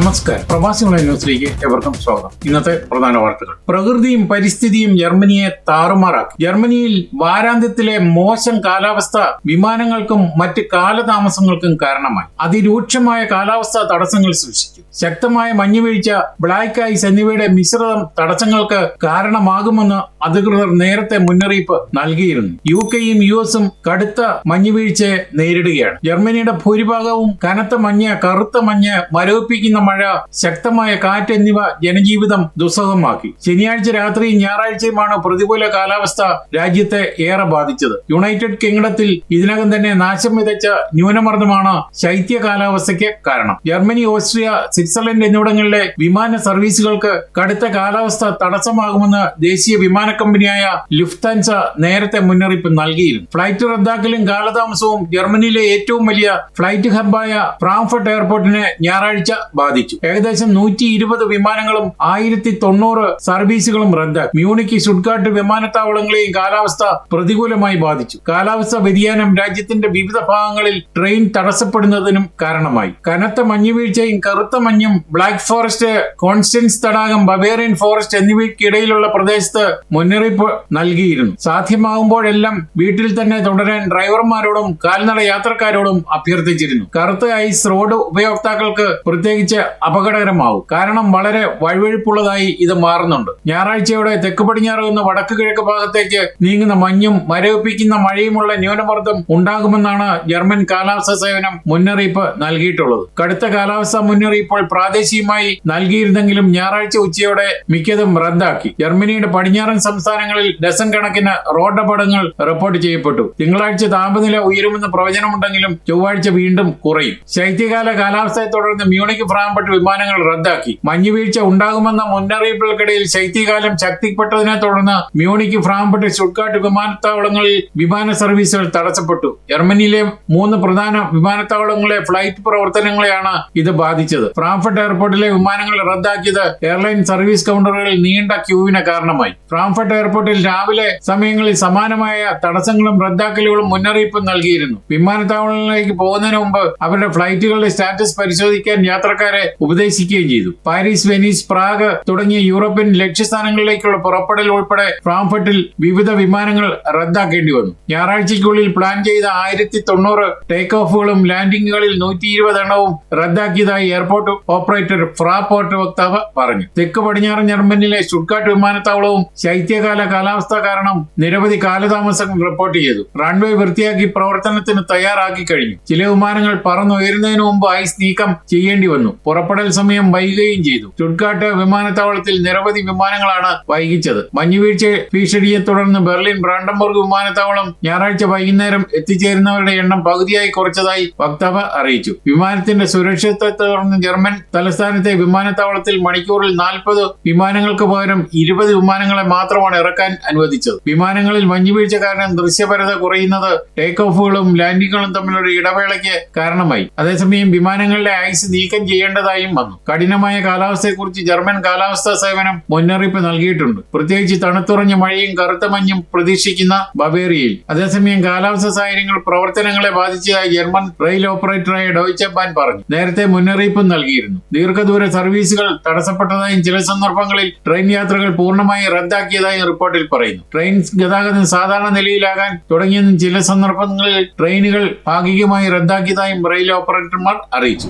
നമസ്കാരം. പ്രവാസികളുടെ ന്യൂസിലേക്ക് എവർക്കും സ്വാഗതം. ഇന്നത്തെ പ്രധാന വാർത്തകൾ. പ്രകൃതിയും പരിസ്ഥിതിയും ജർമ്മനിയെ താറുമാറാക്കി. ജർമ്മനിയിൽ വാരാന്ത്യത്തിലെ മോശം കാലാവസ്ഥ വിമാനങ്ങൾക്കും മറ്റ് കാലതാമസങ്ങൾക്കും കാരണമായി. അതിരൂക്ഷമായ കാലാവസ്ഥ തടസ്സങ്ങൾ സൃഷ്ടിച്ചു. ശക്തമായ മഞ്ഞുവീഴ്ച ബ്ലാക്ക് ഐസ് എന്നിവയുടെ മിശ്രിതം തടസ്സങ്ങൾക്ക് കാരണമാകുമെന്ന് അധികൃതർ നേരത്തെ മുന്നറിയിപ്പ് നൽകിയിരുന്നു. യു കെയും യു എസും കടുത്ത മഞ്ഞുവീഴ്ചയെ നേരിടുകയാണ്. ജർമ്മനിയുടെ ഭൂരിഭാഗവും കനത്ത മഞ്ഞ് കറുത്ത മഞ്ഞ് മരവിപ്പിക്കുന്ന മഴ ശക്തമായ കാറ്റ് എന്നിവ ജനജീവിതം ദുസ്സഹമാക്കി. ശനിയാഴ്ച രാത്രിയും ഞായറാഴ്ചയുമാണ് പ്രതികൂല കാലാവസ്ഥ രാജ്യത്തെ ഏറെ ബാധിച്ചത്. യുണൈറ്റഡ് കിങ്ഡത്തിൽ ഇതിനകം തന്നെ നാശം വിതച്ച ന്യൂനമർദ്ദമാണ് ശൈത്യ കാലാവസ്ഥയ്ക്ക് കാരണം. ജർമ്മനി ഓസ്ട്രിയ സ്വിറ്റ്സർലൻഡ് എന്നിവിടങ്ങളിലെ വിമാന സർവീസുകൾക്ക് കടുത്ത കാലാവസ്ഥ തടസ്സമാകുമെന്ന് ദേശീയ വിമാന കമ്പനിയായ ലിഫ്താൻസ നേരത്തെ മുന്നറിയിപ്പ് നൽകിയിരുന്നു. ഫ്ലൈറ്റ് റദ്ദാക്കലും കാലതാമസവും ജർമ്മനിയിലെ ഏറ്റവും വലിയ ഫ്ലൈറ്റ് ഹബ്ബായ ഫ്രാങ്ക്ഫർട്ട് എയർപോർട്ടിനെ ഞായറാഴ്ച ബാധിച്ചു ഏകദേശം നൂറ്റി ഇരുപത് വിമാനങ്ങളും ആയിരത്തി തൊണ്ണൂറ് സർവീസുകളും റദ്ദാക്കി. മ്യൂണിക്ക് ഷുഡ്കാട്ട് വിമാനത്താവളങ്ങളെയും കാലാവസ്ഥ പ്രതികൂലമായി ബാധിച്ചു. കാലാവസ്ഥ വ്യതിയാനം രാജ്യത്തിന്റെ വിവിധ ഭാഗങ്ങളിൽ ട്രെയിൻ തടസ്സപ്പെടുന്നതിനും കാരണമായി. കനത്ത മഞ്ഞുവീഴ്ചയും കറുത്ത മഞ്ഞും ബ്ലാക്ക് ഫോറസ്റ്റ് കോൺസ്റ്റൻസ് തടാകം ബവേറിയൻ ഫോറസ്റ്റ് എന്നിവയ്ക്കിടയിലുള്ള പ്രദേശത്ത് മുന്നറിയിപ്പ് നൽകിയിരുന്നു. സാധ്യമാകുമ്പോഴെല്ലാം വീട്ടിൽ തന്നെ തുടരാൻ ഡ്രൈവർമാരോടും കാൽനട യാത്രക്കാരോടും അഭ്യർത്ഥിച്ചിരുന്നു. കറുത്ത ഐസ് റോഡ് ഉപയോക്താക്കൾക്ക് പ്രത്യേകിച്ച് അപകടകരമാവും. കാരണം വളരെ വഴുവഴുപ്പുള്ളതായി ഇത് മാറുന്നുണ്ട്. ഞായറാഴ്ചയോടെ തെക്ക് പടിഞ്ഞാറ് നിന്ന് വടക്ക് കിഴക്ക് ഭാഗത്തേക്ക് നീങ്ങുന്ന മഞ്ഞും മരവിപ്പിക്കുന്ന മഴയുമുള്ള ന്യൂനമർദ്ദം ഉണ്ടാകുമെന്നാണ് ജർമ്മൻ കാലാവസ്ഥാ സേവനം മുന്നറിയിപ്പ് നൽകിയിട്ടുള്ളത്. കടുത്ത കാലാവസ്ഥാ മുന്നറിയിപ്പോൾ പ്രാദേശികമായി നൽകിയിരുന്നെങ്കിലും ഞായറാഴ്ച ഉച്ചയോടെ മിക്കതും റദ്ദാക്കി. ജർമ്മനിയുടെ പടിഞ്ഞാറൻ സംസ്ഥാനങ്ങളിൽ ഡസൻ കണക്കിന് റോഡ് അപകടങ്ങൾ റിപ്പോർട്ട് ചെയ്യപ്പെട്ടു. തിങ്കളാഴ്ച താപനില ഉയരുമെന്ന് പ്രവചനമുണ്ടെങ്കിലും ചൊവ്വാഴ്ച വീണ്ടും കുറയും. ശൈത്യകാല കാലാവസ്ഥയെ തുടർന്ന് മ്യൂണിക് ഫ്രാങ്ക്ഫർട്ട് വിമാനങ്ങൾ റദ്ദാക്കി. മഞ്ഞുവീഴ്ച ഉണ്ടാകുമെന്ന മുന്നറിയിപ്പുകൾക്കിടയിൽ ശൈത്യകാലം ശക്തിപ്പെട്ടതിനെ തുടർന്ന് മ്യൂണിക്ക് ഫ്രാങ്ക്ഫർട്ട് ഷുഡ്കാട്ട് വിമാനത്താവളങ്ങളിൽ വിമാന സർവീസുകൾ തടസ്സപ്പെട്ടു. ജർമ്മനിയിലെ മൂന്ന് പ്രധാന വിമാനത്താവളങ്ങളിലെ ഫ്ലൈറ്റ് പ്രവർത്തനങ്ങളെയാണ് ഇത് ബാധിച്ചത്. ഫ്രാങ്ക്ഫർട്ട് എയർപോർട്ടിലെ വിമാനങ്ങൾ റദ്ദാക്കിയത് എയർലൈൻ സർവീസ് കൗണ്ടറുകളിൽ നീണ്ട ക്യൂവിന് കാരണമായി. ഫ്രാങ്ക്ഫർട്ട് എയർപോർട്ടിൽ രാവിലെ സമയങ്ങളിൽ സമാനമായ തടസ്സങ്ങളും റദ്ദാക്കലുകളും മുന്നറിയിപ്പും നൽകിയിരുന്നു. വിമാനത്താവളങ്ങളിലേക്ക് പോകുന്നതിന് മുമ്പ് അവരുടെ ഫ്ലൈറ്റുകളുടെ സ്റ്റാറ്റസ് പരിശോധിക്കാൻ യാത്രക്കാരെ ഉപദേശിക്കുകയും ചെയ്തു. പാരീസ് വെനീസ് പ്രാഗ് തുടങ്ങിയ യൂറോപ്യൻ ലക്ഷ്യസ്ഥാനങ്ങളിലേക്കുള്ള പുറപ്പെടൽ ഉൾപ്പെടെ ഫ്രാങ്ക്ഫർട്ടിൽ വിവിധ വിമാനങ്ങൾ റദ്ദാക്കേണ്ടി വന്നു. ഞായറാഴ്ചയ്ക്കുള്ളിൽ പ്ലാൻ ചെയ്ത ആയിരത്തി തൊണ്ണൂറ് ടേക്ക് ഓഫുകളും ലാൻഡിങ്ങുകളിൽ നൂറ്റി ഇരുപത് എണ്ണവും റദ്ദാക്കിയതായി എയർപോർട്ട് ഓപ്പറേറ്റർ ഫ്രാപോർട്ട് വക്താവ് പറഞ്ഞു. തെക്ക് പടിഞ്ഞാറൻ ജർമ്മനിയിലെ ഷുഡ്കാട്ട് വിമാനത്താവളവും ശൈത്യകാല കാലാവസ്ഥ കാരണം നിരവധി കാലതാമസങ്ങൾ റിപ്പോർട്ട് ചെയ്തു. റൺവേ വൃത്തിയാക്കി പ്രവർത്തനത്തിന് തയ്യാറാക്കി കഴിഞ്ഞു. ചില വിമാനങ്ങൾ പറന്നുയരുന്നതിന് മുമ്പ് ഐസ് നീക്കം ചെയ്യേണ്ടി വന്നു. പുറപ്പെടൽ സമയം വൈകുകയും ചെയ്തു. ഷുഡ്കാട്ട് വിമാനത്താവളത്തിൽ നിരവധി വിമാനങ്ങളാണ് വൈകിച്ചത്. മഞ്ഞുവീഴ്ച ഭീഷണിയെ തുടർന്ന് ബെർലിൻ ബ്രാൻഡംബർഗ് വിമാനത്താവളം ഞായറാഴ്ച വൈകുന്നേരം എത്തിച്ചേരുന്നവരുടെ എണ്ണം പകുതിയായി കുറച്ചതായി വക്താവ് അറിയിച്ചു. വിമാനത്തിന്റെ സുരക്ഷിതത്തെ തുടർന്ന് ജർമ്മൻ തലസ്ഥാനത്തെ വിമാനത്താവളത്തിൽ മണിക്കൂറിൽ നാൽപ്പത് വിമാനങ്ങൾക്ക് പകരം ഇരുപത് വിമാനങ്ങളെ മാത്രമാണ് ഇറക്കാൻ അനുവദിച്ചത്. വിമാനങ്ങളിൽ മഞ്ഞുവീഴ്ച കാരണം ദൃശ്യപരത കുറയുന്നത് ടേക്ക് ഓഫുകളും ലാൻഡിങ്ങുകളും തമ്മിലുള്ള ഇടവേളയ്ക്ക് കാരണമായി. അതേസമയം വിമാനങ്ങളുടെ ഐസ് നീക്കം ചെയ്യേണ്ടതായും വന്നു. കഠിനമായ കാലാവസ്ഥയെക്കുറിച്ച് ജർമ്മൻ കാലാവസ്ഥാ സേവനം മുന്നറിയിപ്പ് നൽകിയിട്ടുണ്ട്. പ്രത്യേകിച്ച് തണുത്തുറഞ്ഞ മഴയും കറുത്ത മഞ്ഞും പ്രതീക്ഷിക്കുന്ന ബവേറിയയിൽ. അതേസമയം കാലാവസ്ഥാ സാഹചര്യങ്ങൾ പ്രവർത്തനങ്ങളെ ബാധിച്ചതായി ജർമ്മൻ റെയിൽ ഓപ്പറേറ്ററായ ഡോയ്ച്ച ബാൻ പറഞ്ഞു. നേരത്തെ മുന്നറിയിപ്പും നൽകിയിരുന്നു. ദീർഘദൂര സർവീസുകൾ തടസ്സപ്പെട്ടതായും ചില സന്ദർഭങ്ങളിൽ ട്രെയിൻ യാത്രകൾ പൂർണമായി റദ്ദാക്കിയതായും റിപ്പോർട്ടിൽ പറയുന്നു. ട്രെയിൻ ഗതാഗതം സാധാരണ നിലയിലാകാൻ തുടങ്ങിയെന്നും ചില സന്ദർഭങ്ങളിൽ ട്രെയിനുകൾ ഭാഗികമായി റദ്ദാക്കിയതായും റെയിൽ ഓപ്പറേറ്റർമാർ അറിയിച്ചു.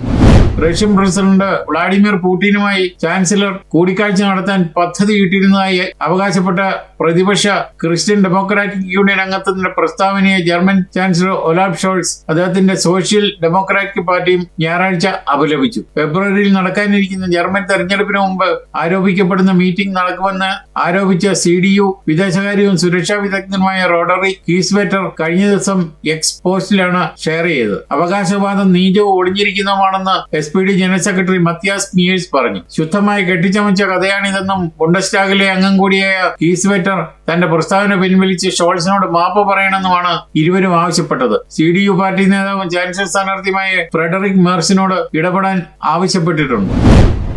റഷ്യൻ പ്രസിഡന്റ് വ്ളാഡിമിർ പുടിനുമായി ചാൻസലർ കൂടിക്കാഴ്ച നടത്താൻ പദ്ധതിയിട്ടിരുന്നതായി അവകാശപ്പെട്ട പ്രതിപക്ഷ ക്രിസ്ത്യൻ ഡെമോക്രാറ്റിക് യൂണിയൻ അംഗത്തിന്റെ പ്രസ്താവനയെ ജർമ്മൻ ചാൻസലർ ഒലാഫ് ഷോൾസ് അദ്ദേഹത്തിന്റെ സോഷ്യൽ ഡെമോക്രാറ്റിക് പാർട്ടിയും ഞായറാഴ്ച അപലപിച്ചു. ഫെബ്രുവരിയിൽ നടക്കാനിരിക്കുന്ന ജർമ്മൻ തെരഞ്ഞെടുപ്പിന് മുമ്പ് ആരോപിക്കപ്പെടുന്ന മീറ്റിംഗ് നടക്കുമെന്ന് ആരോപിച്ച സി ഡി യു വിദേശകാര്യവും സുരക്ഷാ വിദഗ്ധനുമായ റോഡറി കീസ്വെറ്റർ കഴിഞ്ഞ ദിവസം എക്സ് പോസ്റ്റിലാണ് ഷെയർ ചെയ്തത്. അവകാശവാദം നീചവും ഒളിഞ്ഞിരിക്കുന്നതുമാണെന്ന് S P D general secretary Matthias Miersch പറഞ്ഞു. ശുദ്ധമായി കെട്ടിച്ചമച്ച കഥയാണിതെന്നും ബുണ്ടസ്റ്റാഗിലെ അംഗം കൂടിയായ ഈസ്വെറ്റർ തന്റെ പ്രസ്താവന പിൻവലിച്ച് ഷോൾസിനോട് മാപ്പ് പറയണമെന്നുമാണ് ഇരുവരും ആവശ്യപ്പെട്ടത്. സി ഡി യു പാർട്ടി നേതാവും ചാൻസലർ സ്ഥാനാർത്ഥിയുമായ ഫ്രെഡറിക് മേർസിനോട് ഇടപെടാൻ ആവശ്യപ്പെട്ടിട്ടുണ്ട്.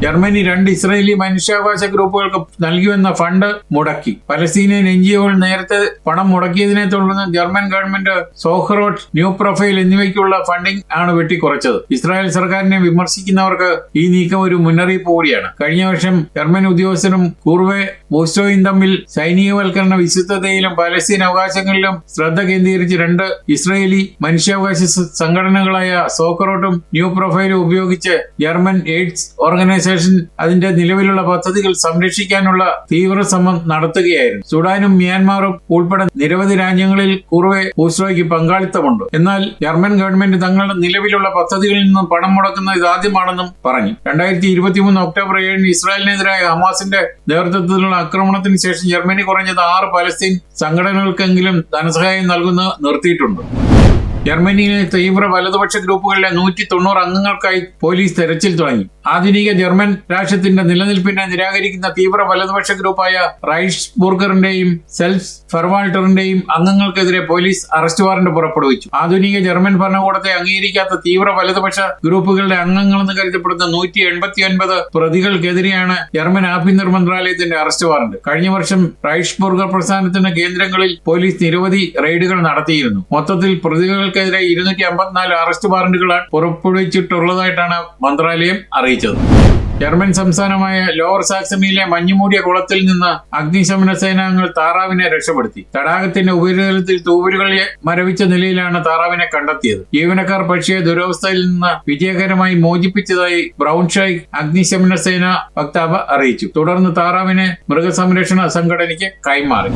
ജർമ്മനി രണ്ട് ഇസ്രായേലി മനുഷ്യാവകാശ ഗ്രൂപ്പുകൾക്ക് നൽകിവന്ന ഫണ്ട് മുടക്കി. പലസ്തീനിയൻ എൻ ജി നേരത്തെ പണം മുടക്കിയതിനെ തുടർന്ന് German government Zochrot New Profile എന്നിവയ്ക്കുള്ള ഫണ്ടിംഗ് ആണ് വെട്ടിക്കുറച്ചത്. ഇസ്രായേൽ സർക്കാരിനെ വിമർശിക്കുന്നവർക്ക് ഈ നീക്കം ഒരു മുന്നറിയിപ്പ് കൂടിയാണ്. കഴിഞ്ഞ വർഷം ജർമ്മൻ ഉദ്യോഗസ്ഥരും കൂർവെ ബോസ്റ്റോയും തമ്മിൽ സൈനികവൽക്കരണ വിശുദ്ധതയിലും പലസ്തീൻ അവകാശങ്ങളിലും ശ്രദ്ധ കേന്ദ്രീകരിച്ച് രണ്ട് ഇസ്രയേലി മനുഷ്യാവകാശ സംഘടനകളായ സോക്കറോട്ടും ന്യൂ പ്രൊഫൈലും ഉപയോഗിച്ച് ജർമ്മൻ എയ്ഡ്സ് ഓർഗനൈസേഷൻ അതിന്റെ നിലവിലുള്ള പദ്ധതികൾ സംരക്ഷിക്കാനുള്ള തീവ്ര ശ്രമം നടത്തുകയായിരുന്നു. സുഡാനും മ്യാൻമാറും ഉൾപ്പെടെ നിരവധി രാജ്യങ്ങളിൽ കുറുവെ ബൂസ്റ്റോയ്ക്ക് പങ്കാളിത്തമുണ്ട്. എന്നാൽ ജർമ്മൻ ഗവൺമെന്റ് തങ്ങളുടെ നിലവിലുള്ള പദ്ധതികളിൽ നിന്നും പണം മുടക്കുന്നത് ഇതാദ്യമാണെന്നും പറഞ്ഞു. രണ്ടായിരത്തി ഇരുപത്തിമൂന്ന് ഒക്ടോബർ ഏഴിന് ഇസ്രായേലിനെതിരായ ഹമാസിന്റെ നേതൃത്വത്തിലുള്ള ആക്രമണത്തിന് ശേഷം ജർമ്മനി കുറഞ്ഞത് ആറ് പലസ്തീൻ സംഘടനകൾക്കെങ്കിലും ധനസഹായം നൽകുന്ന നിർത്തിയിട്ടുണ്ട്. ജർമ്മനിയിലെ തീവ്ര വലതുപക്ഷ ഗ്രൂപ്പുകളിലെ നൂറ്റി തൊണ്ണൂറ് അംഗങ്ങൾക്കായി പോലീസ് തെരച്ചിൽ തുടങ്ങി. ആധുനിക ജർമ്മൻ രാഷ്ട്രത്തിന്റെ നിലനിൽപ്പിനെ നിരാകരിക്കുന്ന തീവ്ര വലതുപക്ഷ ഗ്രൂപ്പായ റൈഷ് ബുർഗറിന്റെയും സെൽഫ് ഫെർവാൾട്ടറിന്റെയും അംഗങ്ങൾക്കെതിരെ പോലീസ് അറസ്റ്റ് വാറന്റ് പുറപ്പെടുവിച്ചു. ആധുനിക ജർമ്മൻ ഭരണകൂടത്തെ അംഗീകരിക്കാത്ത തീവ്ര വലതുപക്ഷ ഗ്രൂപ്പുകളുടെ അംഗങ്ങളെന്ന് കരുതപ്പെടുന്ന നൂറ്റി എൺപത്തി ഒൻപത് പ്രതികൾക്കെതിരെയാണ് ജർമ്മൻ ആഭ്യന്തര മന്ത്രാലയത്തിന്റെ അറസ്റ്റ് വാറന്റ്. കഴിഞ്ഞ വർഷം റൈഷ് ബുർഗർ പ്രസ്ഥാനത്തിന്റെ കേന്ദ്രങ്ങളിൽ പോലീസ് നിരവധി റെയ്ഡുകൾ നടത്തിയിരുന്നു. മൊത്തത്തിൽ പ്രതികൾക്കെതിരെ ഇരുന്നൂറ്റി അമ്പത്തിനാല് അറസ്റ്റ് വാറന്റുകളാണ് പുറപ്പെടുവിച്ചിട്ടുള്ളതായിട്ടാണ് മന്ത്രാലയം അറിയിച്ചത്. ജർമ്മൻ സംസ്ഥാനമായ ലോവർ സാക്സണിയിലെ മഞ്ഞുമൂടിയ കുളത്തിൽ നിന്ന് അഗ്നിശമന സേനാംഗങ്ങൾ താറാവിനെ രക്ഷപ്പെടുത്തി. തടാകത്തിന്റെ ഉപരിതലത്തിൽ തൂവലുകൾ മരവിച്ച നിലയിലാണ് താറാവിനെ കണ്ടെത്തിയത്. ജീവനക്കാർ പക്ഷിയെ ദുരവസ്ഥയിൽ നിന്ന് വിജയകരമായി മോചിപ്പിച്ചതായി ബ്രൗൺഷൈ അഗ്നിശമന സേന വക്താവ് അറിയിച്ചു. തുടർന്ന് താറാവിനെ മൃഗസംരക്ഷണ സംഘടനയ്ക്ക് കൈമാറി.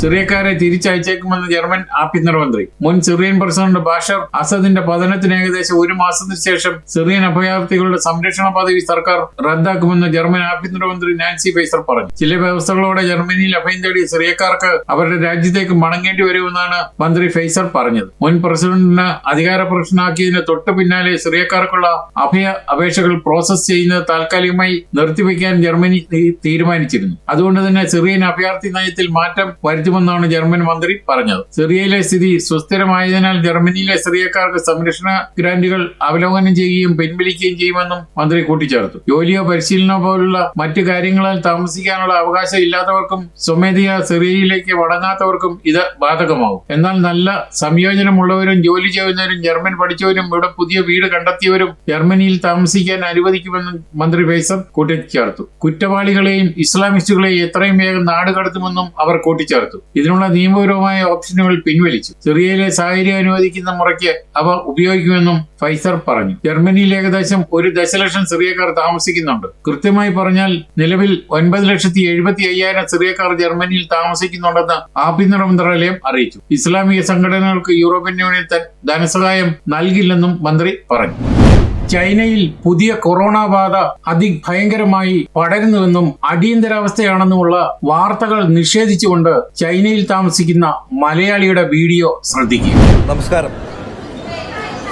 സിറിയക്കാരെ തിരിച്ചയച്ചേക്കുമെന്ന് ജർമ്മൻ ആഭ്യന്തരമന്ത്രി മുൻ സിറിയൻ പ്രസിഡന്റ് ബാഷർ അസദിന്റെ പതനത്തിന് ഏകദേശം ഒരു മാസത്തിന് ശേഷം സിറിയൻ അഭയാർത്ഥികളുടെ സംരക്ഷണ പദവി സർക്കാർ റദ്ദാക്കുമെന്ന് ജർമ്മൻ ആഭ്യന്തരമന്ത്രി നാൻസി ഫൈസർ പറഞ്ഞു. ചില വ്യവസ്ഥകളോടെ ജർമ്മനിയിൽ അഭയം തേടിയ സിറിയക്കാർക്ക് അവരുടെ രാജ്യത്തേക്ക് മടങ്ങേണ്ടി വരുമെന്നാണ് മന്ത്രി ഫൈസർ പറഞ്ഞത്. മുൻ പ്രസിഡന്റിന് അധികാര പ്രശ്നമാക്കിയതിന് തൊട്ടു പിന്നാലെ സിറിയക്കാർക്കുള്ള അഭയ അപേക്ഷകൾ പ്രോസസ് ചെയ്യുന്നത് താൽക്കാലികമായി നിർത്തിവെക്കാൻ ജർമ്മനി തീരുമാനിച്ചിരുന്നു. അതുകൊണ്ട് തന്നെ സിറിയൻ അഭയാർത്ഥി നയത്തിൽ മാറ്റം വരുത്തുമെന്നാണ് ജർമ്മൻ മന്ത്രി പറഞ്ഞത്. സിറിയയിലെ സ്ഥിതി സുസ്ഥിരമായതിനാൽ ജർമ്മനിയിലെ സിറിയക്കാർക്ക് സംരക്ഷണ ഗ്രാന്റുകൾ അവലോകനം ചെയ്യുകയും പിൻവലിക്കുകയും ചെയ്യുമെന്നും മന്ത്രി കൂട്ടിച്ചേർത്തു. ജോലിയോ പരിശീലനമോ പോലുള്ള മറ്റു കാര്യങ്ങളാൽ താമസിക്കാനുള്ള അവകാശം ഇല്ലാത്തവർക്കും സ്വമേധയാ സിറിയയിലേക്ക് മടങ്ങാത്തവർക്കും ഇത് ബാധകമാകും. എന്നാൽ നല്ല സംയോജനമുള്ളവരും ജോലി ചെയ്യുന്നവരും ജർമ്മൻ പഠിച്ചവരും ഇവിടെ പുതിയ വീട് കണ്ടെത്തിയവരും ജർമ്മനിയിൽ താമസിക്കാൻ അനുവദിക്കുമെന്നും മന്ത്രി ഫൈസർ കൂട്ടിച്ചേർത്തു. കുറ്റവാളികളെയും ഇസ്ലാമിസ്റ്റുകളെയും എത്രയും വേഗം നാട് കടത്തുമെന്നും അവർ കൂട്ടിച്ചേർത്തു. ഇതിനുള്ള നിയമപരമായ ഓപ്ഷനുകൾ പിൻവലിച്ചു. സിറിയയിലെ സാഹചര്യം അനുവദിക്കുന്ന മുറയ്ക്ക് അവ ഉപയോഗിക്കുമെന്നും ഫൈസർ പറഞ്ഞു. ജർമ്മനിയിൽ ഏകദേശം ഒരു ദശലക്ഷം സിറിയക്കാർ താമസിക്കുന്നുണ്ട്. കൃത്യമായി പറഞ്ഞാൽ നിലവിൽ ഒൻപത് ലക്ഷത്തി എഴുപത്തി അയ്യായിരം സിറിയക്കാർ ജർമ്മനിയിൽ താമസിക്കുന്നുണ്ടെന്ന് ആഭ്യന്തര മന്ത്രാലയം അറിയിച്ചു. ഇസ്ലാമിക സംഘടനകൾക്ക് യൂറോപ്യൻ യൂണിയൻ ധനസഹായം നൽകില്ലെന്നും മന്ത്രി പറഞ്ഞു. ചൈനയിൽ പുതിയ കൊറോണ ബാധ അതിഭയങ്കരമായി പടരുന്നുവെന്നും അടിയന്തരാവസ്ഥയാണെന്നുമുള്ള വാർത്തകൾ നിഷേധിച്ചുകൊണ്ട് ചൈനയിൽ താമസിക്കുന്ന മലയാളിയുടെ വീഡിയോ ശ്രദ്ധിക്കുക. നമസ്കാരം.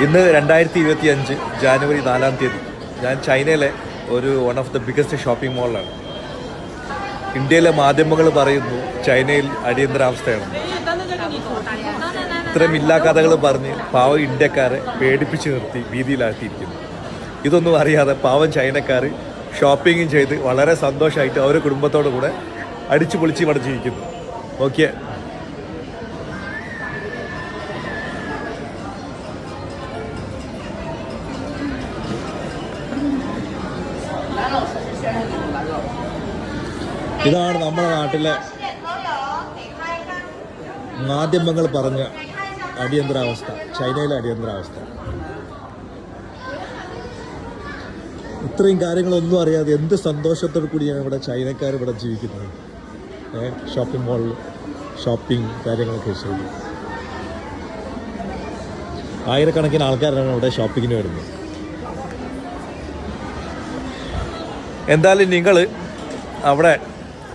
ഇന്ന് രണ്ടായിരത്തി ഇരുപത്തി അഞ്ച് ജാനുവരി നാലാം തീയതി ഞാൻ ചൈനയിലെ ഒരു one of the biggest shopping മോളിലാണ് ഇന്ത്യയിലെ മാധ്യമങ്ങൾ പറയുന്നു ചൈനയിൽ അടിയന്തരാവസ്ഥയാണ്. ഇത്തരം ഇല്ലാ കഥകൾ പറഞ്ഞ് പാവം ഇന്ത്യക്കാരെ പേടിപ്പിച്ച് നിർത്തി വീതിയിലാക്കിയിരിക്കുന്നു ഇതൊന്നും അറിയാതെ പാവം ചൈനക്കാർ ഷോപ്പിങ്ങും ചെയ്ത് വളരെ സന്തോഷമായിട്ട് അവരുടെ കുടുംബത്തോടു കൂടെ അടിച്ചു പൊളിച്ച് ഇവിടെ ജീവിക്കുന്നു. ഓക്കെ. ഇതാണ് നമ്മുടെ നാട്ടിലെ മാധ്യമങ്ങൾ പറഞ്ഞ അടിയന്തരാവസ്ഥ. ചൈനയിലെ അടിയന്തരാവസ്ഥ. ഇത്രയും കാര്യങ്ങളൊന്നും അറിയാതെ എന്ത് സന്തോഷത്തോടു കൂടിയാണ് ഇവിടെ ചൈനക്കാർ ഇവിടെ ജീവിക്കുന്നത്. ഷോപ്പിംഗ് മാളിൽ ഷോപ്പിംഗ് കാര്യങ്ങളൊക്കെ ചെയ്തു ആയിരക്കണക്കിന് ആൾക്കാരാണ് ഇവിടെ ഷോപ്പിങ്ങിന് വരുന്നത്. എന്തായാലും നിങ്ങൾ അവിടെ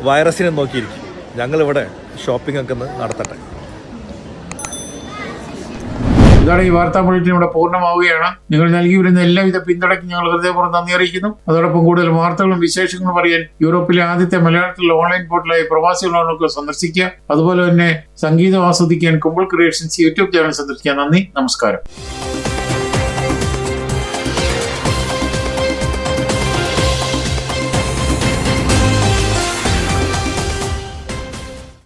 വൈറസിനെ നോക്കിയിരിക്കും. ഞങ്ങളിവിടെ ഷോപ്പിംഗ് ഒക്കെ നടത്തട്ടെ. ഇതോടെ ഈ വാർത്താ ബുള്ളറ്റിൻ ഇവിടെ പൂർണമാവുകയാണ്. നിങ്ങൾ നൽകി വരുന്ന എല്ലാവിധ പിന്തുണയ്ക്കും ഞങ്ങൾ ഹൃദയപൂർവം നന്ദി അറിയിക്കുന്നു. അതോടൊപ്പം കൂടുതൽ വാർത്തകളും വിശേഷങ്ങളും അറിയാൻ യൂറോപ്പിലെ ആദ്യത്തെ മലയാളത്തിലുള്ള ഓൺലൈൻ പോർട്ടലായി പ്രവാസി ലോണുകൾ സന്ദർശിക്കുക. അതുപോലെ തന്നെ സംഗീതം ആസ്വദിക്കാൻ കുമ്പിൾ ക്രിയേഷൻസ് യൂട്യൂബ് ചാനൽ സന്ദർശിക്കുക നന്ദി. നമസ്കാരം.